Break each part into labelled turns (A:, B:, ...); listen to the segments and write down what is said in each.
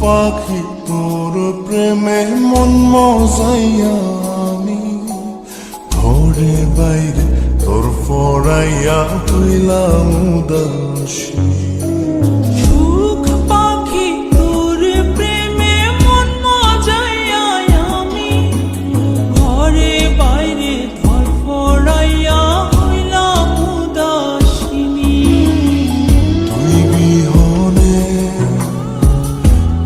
A: পাখি তোর প্রেমে মন আমি ঘরে বাইরে তোর ফরাইয়া
B: তুইলাম উদাসী।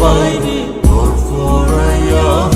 B: বাইরে তোর ফরাইয়া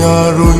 A: 假如。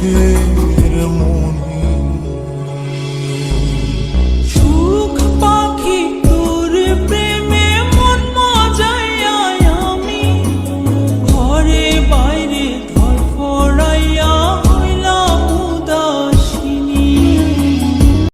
A: ki